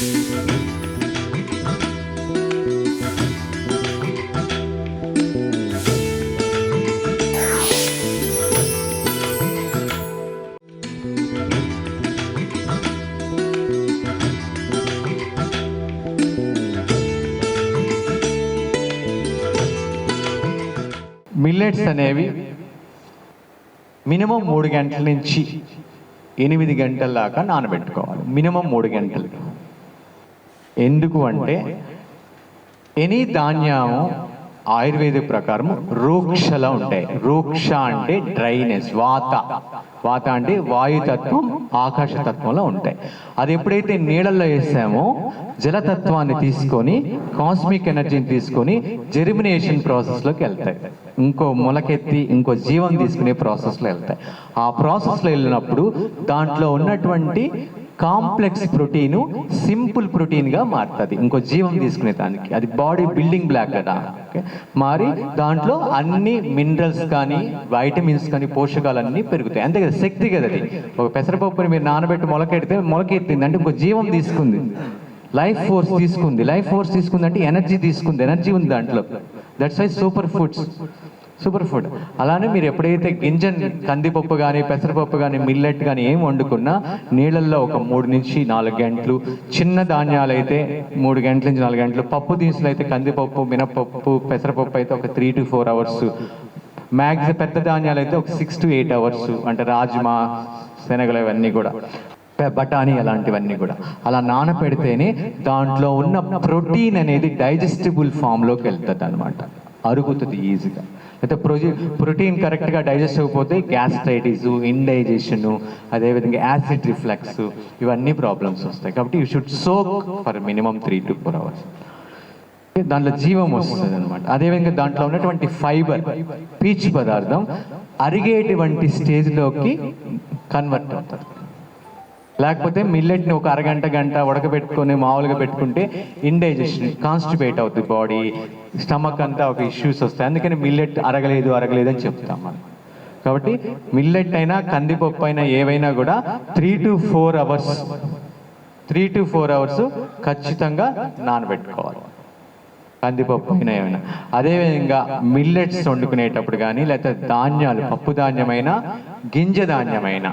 Millets అనేవి minimum మూడు గంటల నుంచి ఎనిమిది గంటల దాకా నానబెట్టుకోవాలి. మినిమం మూడు గంటలు. ఎందుకు అంటే ఎనీ ధాన్యం ఆయుర్వేద ప్రకారం రూక్షలా ఉంటాయి. రూక్ష అంటే డ్రైనెస్ వాత. వాత అంటే వాయుతత్వం ఆకాశతత్వంలో ఉంటాయి. అది ఎప్పుడైతే నీళ్ళల్లో వేసామో జలతత్వాన్ని తీసుకొని కాస్మిక్ ఎనర్జీని తీసుకొని జెర్మినేషన్ ప్రాసెస్లోకి వెళ్తాయి. ఇంకో మొలకెత్తి ఇంకో జీవం తీసుకునే ప్రాసెస్లో వెళ్తాయి. ఆ ప్రాసెస్లో వెళ్ళినప్పుడు దాంట్లో ఉన్నటువంటి కాంప్లెక్స్ ప్రోటీన్ సింపుల్ ప్రోటీన్గా మారుతుంది. ఇంకో జీవం తీసుకునే దానికి. అది బాడీ బిల్డింగ్ బ్లాక్ కదా మారి దాంట్లో అన్ని మినరల్స్ కానీ వైటమిన్స్ కానీ పోషకాలన్నీ పెరుగుతాయి. అంతే కదా శక్తి కదా అది. ఒక పెసరపప్పుని మీరు నానబెట్టి మొలకెడితే మొలకెత్తింది అంటే ఇంకో జీవం తీసుకుంది. లైఫ్ ఫోర్స్ తీసుకుంది. లైఫ్ ఫోర్స్ తీసుకుంది అంటే ఎనర్జీ తీసుకుంది. ఎనర్జీ ఉంది దాంట్లో. That's why super foods super food అలానే మీరు ఎప్పుడైతే గింజన్ కందిపప్పు కానీ పెసరపప్పు కానీ మిల్లెట్ కానీ ఏం వండుకున్నా నీళ్ళల్లో ఒక మూడు నుంచి నాలుగు గంటలు చిన్న ధాన్యాలు అయితే మూడు గంటల నుంచి నాలుగు గంటలు పప్పు దినుసులు అయితే కందిపప్పు మినపప్పు పెసరపప్పు అయితే ఒక three to four hours max పెద్ద ధాన్యాలు అయితే ఒక సిక్స్ టు ఎయిట్ అవర్స్ అంటే రాజ్మా శనగలు ఇవన్నీ కూడా. బఠానీ అలాంటివన్నీ కూడా. అలా నానపెడితేనే దాంట్లో ఉన్న ప్రోటీన్ అనేది డైజెస్టిబుల్ ఫామ్లోకి వెళ్తుంది అనమాట అరుగుతుంది ఈజీగా. అయితే ప్రొజీ ప్రోటీన్ కరెక్ట్గా డైజెస్ట్ అవ్వకపోతే గ్యాస్ట్రైటిస్ ఇండైజెషన్ అదేవిధంగా యాసిడ్ రిఫ్లెక్స్ ఇవన్నీ ప్రాబ్లమ్స్ వస్తాయి. కాబట్టి you should soak for minimum three to four hours. దాంట్లో జీవం వస్తుంది అనమాట అదేవిధంగా దాంట్లో ఉన్నటువంటి ఫైబర్ పీచ్ పదార్థం అరిగేటువంటి స్టేజ్లోకి కన్వర్ట్ అవుతుంది. లేకపోతే మిల్లెట్ని ఒక అరగంట గంట ఉడకబెట్టుకొని మామూలుగా పెట్టుకుంటే ఇండైజెషన్ కాన్స్టిపేట్ అవుతుంది బాడీ స్టమక్ అంతా ఒక ఇష్యూస్ వస్తాయి. అందుకని మిల్లెట్ అరగలేదు అరగలేదు అని చెప్తాం మనం. కాబట్టి మిల్లెట్ అయినా కందిపప్పు అయినా ఏవైనా కూడా three to four hours three to four hours ఖచ్చితంగా నానబెట్టుకోవాలి. కందిపప్పు అయినా ఏమైనా. అదేవిధంగా మిల్లెట్స్ వండుకునేటప్పుడు కానీ లేకపోతే ధాన్యాలు పప్పు ధాన్యమైనా గింజ ధాన్యమైనా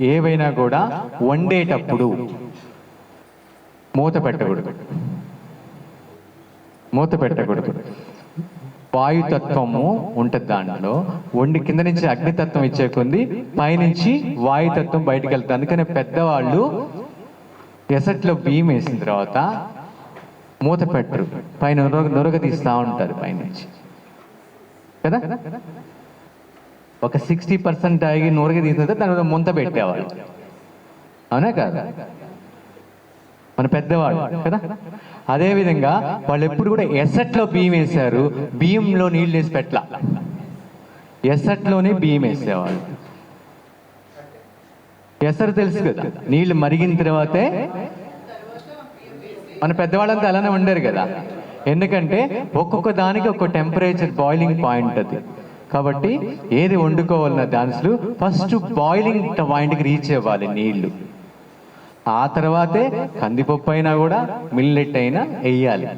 ఏవైనా కూడా వండేటప్పుడు మూత పెట్టకూడదు. మూత పెట్టకూడదు. వాయుతత్వము ఉంటుంది దాంట్లో. వండి కింద నుంచి అగ్నితత్వం ఇచ్చే కొంది పైనుంచి వాయుతత్వం బయటకు వెళ్తుంది. అందుకనే పెద్దవాళ్ళు ఎసట్లో బియ్యం వేసిన తర్వాత మూత పెట్టరు. పైన నొరగ నొరగ తీస్తూ ఉంటారు పైనుంచి. కదా? ఒక సిక్స్టీ పర్సెంట్ ఆగి నూరుగా తీసిన దాని మీద ముంత పెట్టేవాళ్ళు. అవునా కాదు? మన పెద్దవాడు కదా? అదేవిధంగా వాళ్ళు ఎప్పుడు కూడా ఎసట్లో బియ్యం వేశారు బియ్యంలో నీళ్ళు వేసి పెట్టలా. ఎసట్లోనే బియ్యం వేసేవాడు ఎసరు తెలుసు కదా నీళ్ళు మరిగిన తర్వాతే మన పెద్దవాళ్ళంతా అలానే ఉండరు కదా. ఎందుకంటే ఒక్కొక్క దానికి ఒక టెంపరేచర్ బాయిలింగ్ పాయింట్ అది. కాబట్టి ఏది వండుకోవాలన్న డాన్స్లు ఫస్ట్ బాయిలింగ్ పాయింట్కి రీచ్ అవ్వాలి నీళ్ళు. ఆ తర్వాతే కందిపప్పు అయినా కూడా మిల్లెట్ అయినా వేయాలి.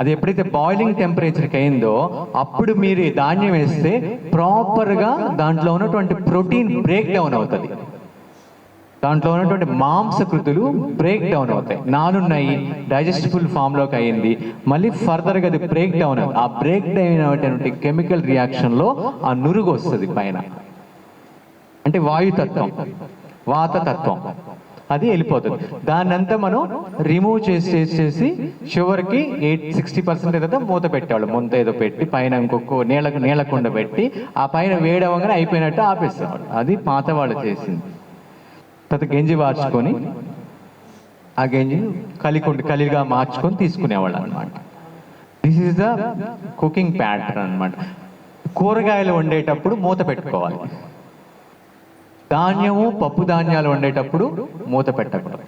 అది ఎప్పుడైతే బాయిలింగ్ టెంపరేచర్కి అయిందో అప్పుడు మీరు ఈ ధాన్యం వేస్తే ప్రాపర్గా దాంట్లో ఉన్నటువంటి ప్రోటీన్ బ్రేక్ డౌన్ అవుతుంది. దాంట్లో ఉన్నటువంటి మాంసకృతులు బ్రేక్ డౌన్ అవుతాయి. నానున్నాయి డైజెస్టిబుల్ ఫామ్లోకి అయింది. మళ్ళీ ఫర్దర్గా అది బ్రేక్ డౌన్ అవుతుంది. ఆ బ్రేక్ డౌన్ అయినటువంటి కెమికల్ రియాక్షన్లో ఆ నురుగు వస్తుంది పైన. అంటే వాయుతత్వం. వాతతత్వం. అది వెళ్ళిపోతుంది. దాన్ని అంతా మనం రిమూవ్ చేసి చేసి చేసి చివరికి ఎయిట్ సిక్స్టీ పర్సెంట్ ఏదో మూత పెట్టేవాళ్ళు. ముంత ఏదో పెట్టి పైన ఇంకొక నీళ్ళ నీళ్ళకుండ పెట్టి ఆ పైన వేడవగానే అయిపోయినట్టు ఆపేస్తాం అది పాత వాళ్ళు చేసింది. తర్వాత గెంజి వార్చుకొని ఆ గెంజి కలికొండి కలిగా మార్చుకొని తీసుకునేవాళ్ళు అనమాట this is the cooking pattern అనమాట కూరగాయలు వండేటప్పుడు మూత పెట్టుకోవాలి. ధాన్యము పప్పు ధాన్యాలు వండేటప్పుడు మూత పెట్టకూడదు.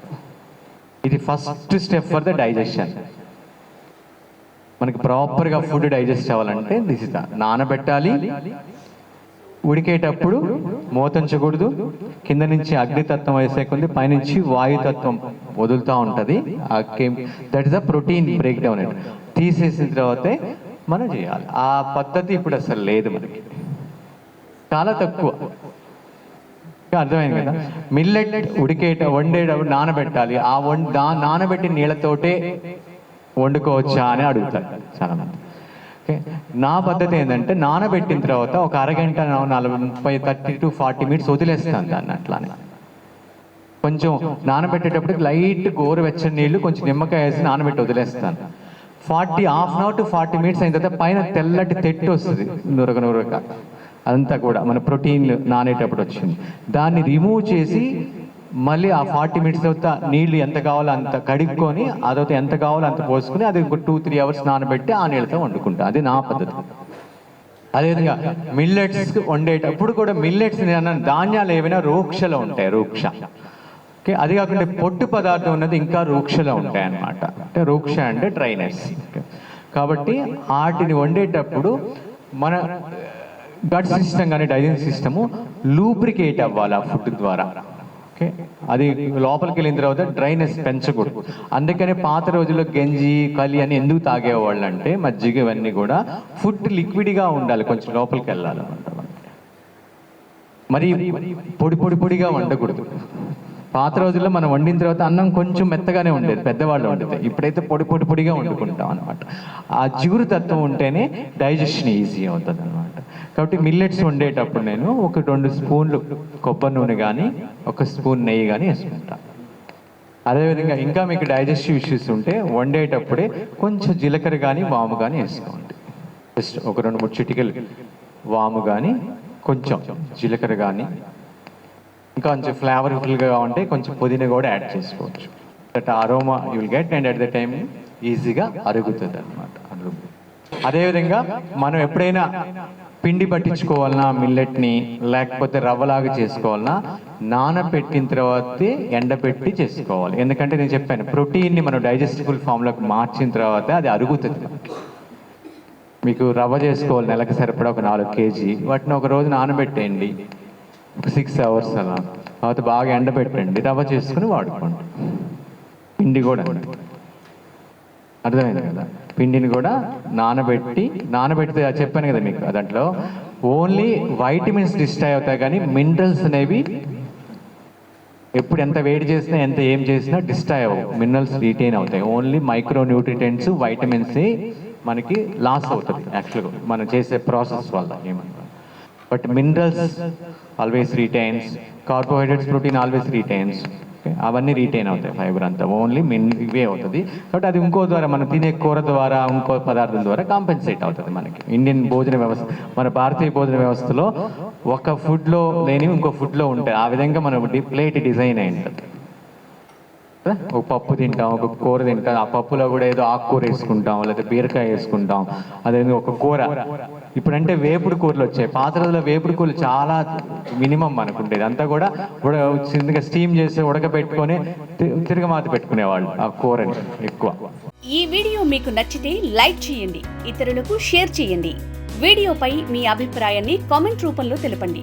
ఇది first step for the digestion మనకి ప్రాపర్గా ఫుడ్ డైజెస్ట్ అవ్వాలంటే దిస్ ఇస్ ద నానబెట్టాలి ఉడికేటప్పుడు మోతించకూడదు. కింద నుంచి అగ్నితత్వం వేసే కొద్ది పైనుంచి వాయుతత్వం వదులుతూ ఉంటుంది. ఆ కెమ్ that is the protein break down అండి తీసేసిన తర్వాతే మనం చేయాలి. ఆ పద్ధతి ఇప్పుడు అసలు లేదు మనకి. చాలా తక్కువ. అర్థమైంది కదా? మిల్లెట్ ఉడికేట వండేటప్పుడు నానబెట్టాలి. ఆ వం దా నానబెట్టిన నీళ్ళతోటే వండుకోవచ్చా అని అడుగుతారు చాలా మంది ఓకే నా పద్ధతి ఏంటంటే నానబెట్టిన తర్వాత ఒక అరగంట నలభై ముప్పై థర్టీ టు ఫార్టీ మినిట్స్ వదిలేస్తాను దాన్ని అట్లానే. కొంచెం నానబెట్టేటప్పుడు లైట్ గోరువెచ్చని నీళ్ళు కొంచెం నిమ్మకాయ వేసి నానబెట్టి వదిలేస్తాను. Forty half an hour to forty minutes అయిన తర్వాత పైన తెల్లటి తెట్టు వస్తుంది నురగ నురగ. అదంతా కూడా మన ప్రోటీన్ నానేటప్పుడు వచ్చింది. దాన్ని రిమూవ్ చేసి మళ్ళీ ఆ ఫార్టీ మినిట్స్ తర్వాత నీళ్ళు ఎంత కావాలో అంత కడుక్కొని అదొక ఎంత కావాలో అంత పోసుకుని అది ఇంకో టూ త్రీ అవర్స్ నానబెట్టి ఆ నీళ్ళతో వండుకుంటా. అది నా పద్ధతి. అదేవిధంగా మిల్లెట్స్ వండేటప్పుడు కూడా మిల్లెట్స్ ధాన్యాలు ఏవైనా రూక్షలో ఉంటాయి రూక్ష. ఓకే అది కాకుండా పొట్టు పదార్థం ఉన్నది ఇంకా రూక్షలో ఉంటాయి అన్నమాట అంటే రూక్ష అంటే డ్రైనెస్ కాబట్టి వాటిని వండేటప్పుడు మన గట్ సిస్టమ్ కానీ డైజెషన్ సిస్టము లూబ్రికేట్ అవ్వాలి ఆ ఫుడ్ ద్వారా. ఓకే. అది లోపలికి వెళ్ళిన తర్వాత డ్రైనెస్ పెంచకూడదు. అందుకనే పాత రోజుల్లో గంజి కలి అని ఎందుకు తాగేవాళ్ళు అంటే మజ్జిగ ఇవన్నీ కూడా ఫుడ్ లిక్విడ్గా ఉండాలి. కొంచెం లోపలికి వెళ్ళాలి మరి పొడి పొడి పొడిగా వండకూడదు. పాత రోజుల్లో మనం వండిన తర్వాత అన్నం కొంచెం మెత్తగానే ఉండేది పెద్దవాళ్ళు వండితే. ఇప్పుడైతే పొడి పొడి పొడిగా వండుకుంటాం అనమాట ఆ జిగురు తత్వం ఉంటేనే డైజెషన్ ఈజీ అవుతుంది అనమాట కాబట్టి మిల్లెట్స్ వండేటప్పుడు నేను ఒక రెండు స్పూన్లు కొబ్బరి నూనె కానీ ఒక స్పూన్ నెయ్యి కానీ వేసుకుంటాను అదేవిధంగా ఇంకా మీకు డైజెస్టివ్ ఇష్యూస్ ఉంటే వండేటప్పుడే కొంచెం జీలకర్ర కానీ వాము కానీ వేసుకోండి. జస్ట్ ఒక రెండు మూడు చిటికలు వాము కానీ కొంచెం జీలకర్ర కానీ ఇంకా కొంచెం ఫ్లేవర్ఫుల్గా ఉంటే కొంచెం పుదీనా కూడా యాడ్ చేసుకోవచ్చు. That aroma you will get and at the time ఈజీగా అరుగుతుంది అనమాట అదేవిధంగా మనం ఎప్పుడైనా పిండి పట్టించుకోవాలన్నా మిల్లెట్ని లేకపోతే రవ్వలాగా చేసుకోవాలన్నా నానబెట్టిన తర్వాతే ఎండబెట్టి చేసుకోవాలి. ఎందుకంటే నేను చెప్పాను ప్రోటీన్ని మనం డైజెస్టిబుల్ ఫామ్లోకి మార్చిన తర్వాత అది అరుగుతుంది. మీకు రవ్వ చేసుకోవాలి నెలకు సరిపడా ఒక నాలుగు కేజీ. వాటిని ఒక రోజు నానబెట్టేయండి. సిక్స్ అవర్స్ అలా. తర్వాత బాగా ఎండబెట్టండి రవ్వ చేసుకుని వాడుకోండి. పిండి కూడా అర్థమైంది కదా? పిండిని కూడా నానబెట్టి నానబెడితే అది చెప్పాను కదా మీకు దాంట్లో. ఓన్లీ వైటమిన్స్ డిస్ట్రాయ్ అవుతాయి కానీ మినరల్స్ అనేవి ఎప్పుడు ఎంత వేడి చేసినా ఎంత ఏం చేసినా డిస్ట్రాయ్ అవ్వవు. మినరల్స్ రీటైన్ అవుతాయి. ఓన్లీ మైక్రో న్యూట్రిటెంట్స్ వైటమిన్స్ మనకి లాస్ అవుతుంది యాక్చువల్గా మనం చేసే ప్రాసెస్ వల్ల ఏమన్నా. But minerals always retains carbohydrates protein always retains అవన్నీ రీటైన్ అవుతాయి ఫైబర్ అంతా. ఓన్లీ మెన్ ఇవే అవుతుంది. కాబట్టి అది ఇంకో ద్వారా మనం తినే కూర ద్వారా ఇంకో పదార్థం ద్వారా కాంపెన్సేట్ అవుతుంది మనకి. ఇండియన్ భోజన వ్యవస్థ మన భారతీయ భోజన వ్యవస్థలో ఒక ఫుడ్లో లేనివి ఇంకో ఫుడ్లో ఉంటాయి. ఆ విధంగా మన ప్లేట్ డిజైన్ అయి ఉంటుంది. కదా? ఒక పప్పు తింటాం ఒక కూర తింటాం. ఆ పప్పులో కూడా ఏదో ఆకుకూర వేసుకుంటాం లేదా బీరకాయ వేసుకుంటాం. అదే ఒక కూర. ఇప్పుడంటే వేపుడు కూరలు వచ్చాయి. పాత రోజుల్లో వేపుడు కూరలు చాలా మినిమం మనకు ఉండేది అంతా కూడా ఉడ చిన్నగా స్టీమ్ చేసి ఉడకబెట్టుకొని తి- తిరగమాత పెట్టుకునేవాళ్ళు ఆ కూరని ఎక్కువ. ఈ వీడియో మీకు నచ్చితే లైక్ చేయండి ఇతరులకు షేర్ చేయండి. వీడియోపై మీ అభిప్రాయాన్ని కామెంట్ రూపంలో తెలపండి.